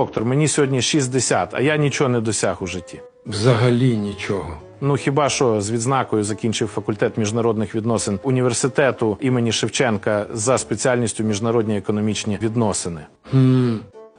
Доктор, мені сьогодні 60, а я нічого не досяг у житті. Взагалі нічого. Ну хіба що з відзнакою закінчив факультет міжнародних відносин університету імені Шевченка за спеціальністю міжнародні економічні відносини.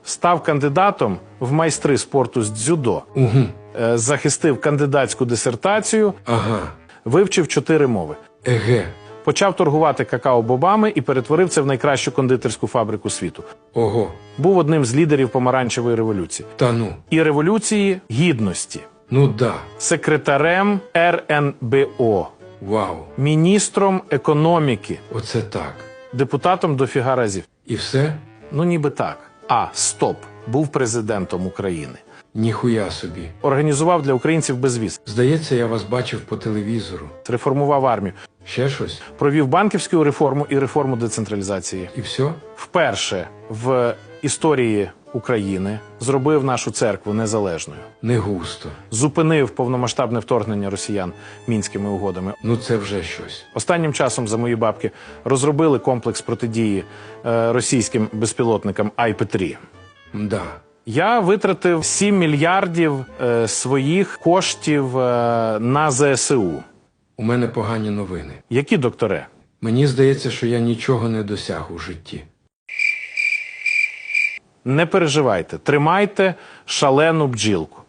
Став кандидатом в майстри спорту з дзюдо, Угу. Е, захистив кандидатську дисертацію, Ага. вивчив чотири мови. Еге. Почав торгувати какао-бобами і перетворив це в найкращу кондитерську фабрику світу. Ого. Був одним з лідерів помаранчевої революції Та ну. і революції гідності, Ну да. секретарем РНБО, Вау. міністром економіки, Оце так. депутатом дофіга разів. І все? Ну ніби так. А стоп, був президентом України. Ніхуя собі. Організував для українців безвіз, Здається, я вас бачив по телевізору. реформував армію, Ще щось? провів банківську реформу і реформу децентралізації. І все? Вперше в історії України зробив нашу церкву незалежною, Не густо. зупинив повномасштабне вторгнення росіян мінськими угодами. Ну це вже щось. Останнім часом за мої бабки розробили комплекс протидії е, російським безпілотникам IP-3. Да. Я витратив 7 мільярдів е, своїх коштів е, на ЗСУ. У мене погані новини. Які докторе? Мені здається, що я нічого не досяг у житті. Не переживайте, тримайте шалену бджілку.